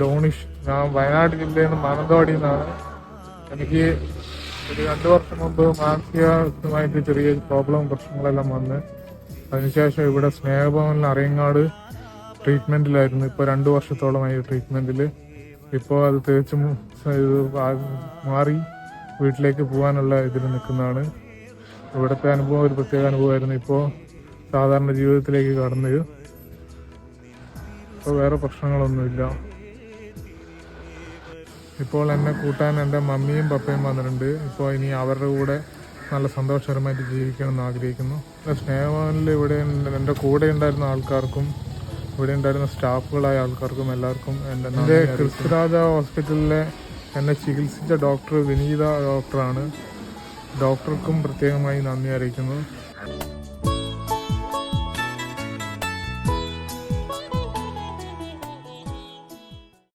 ഡോണിഷ്. ഞാൻ വയനാട് ജില്ലയിൽ നിന്ന് മാനന്തവാടി നിന്നാണ് എനിക്ക് ഒരു രണ്ട് വർഷം മുമ്പ് മാനസികമായിട്ട് ചെറിയ പ്രോബ്ലം പ്രശ്നങ്ങളെല്ലാം വന്ന്. അതിനുശേഷം ഇവിടെ സ്നേഹഭവനിൽ അറിയങ്ങാട് ട്രീറ്റ്മെന്റിലായിരുന്നു. ഇപ്പോൾ രണ്ട് വർഷത്തോളമായി ട്രീറ്റ്മെന്റിൽ ഇപ്പോൾ അത് തികച്ചും മാറി വീട്ടിലേക്ക് പോകാനുള്ള ഇതിൽ നിൽക്കുന്നതാണ്. ഇവിടുത്തെ അനുഭവം ഒരു പ്രത്യേക അനുഭവമായിരുന്നു. ഇപ്പോൾ സാധാരണ ജീവിതത്തിലേക്ക് കടന്നത് ഇപ്പോൾ വേറെ പ്രശ്നങ്ങളൊന്നുമില്ല. ഇപ്പോൾ എന്നെ കൂട്ടാൻ എന്റെ മമ്മിയും പപ്പയും വന്നിട്ടുണ്ട്. ഇപ്പോൾ ഇനി അവരുടെ കൂടെ നല്ല സന്തോഷകരമായിട്ട് ജീവിക്കണമെന്ന് ആഗ്രഹിക്കുന്നു. സ്നേഹഭവനിൽ ഇവിടെ എന്റെ കൂടെ ഉണ്ടായിരുന്ന ആൾക്കാർക്കും ഇവിടെ ഉണ്ടായിരുന്ന സ്റ്റാഫുകളായ ആൾക്കാർക്കും എല്ലാവർക്കും എന്റെ എന്റെ ക്രിസ്തുരാജ ഹോസ്പിറ്റലിലെ എന്നെ ചികിത്സിച്ച ഡോക്ടർ വിനീത ഡോക്ടറാണ്. ഡോക്ടർക്കും പ്രത്യേകമായി നന്ദി അറിയിക്കുന്നു.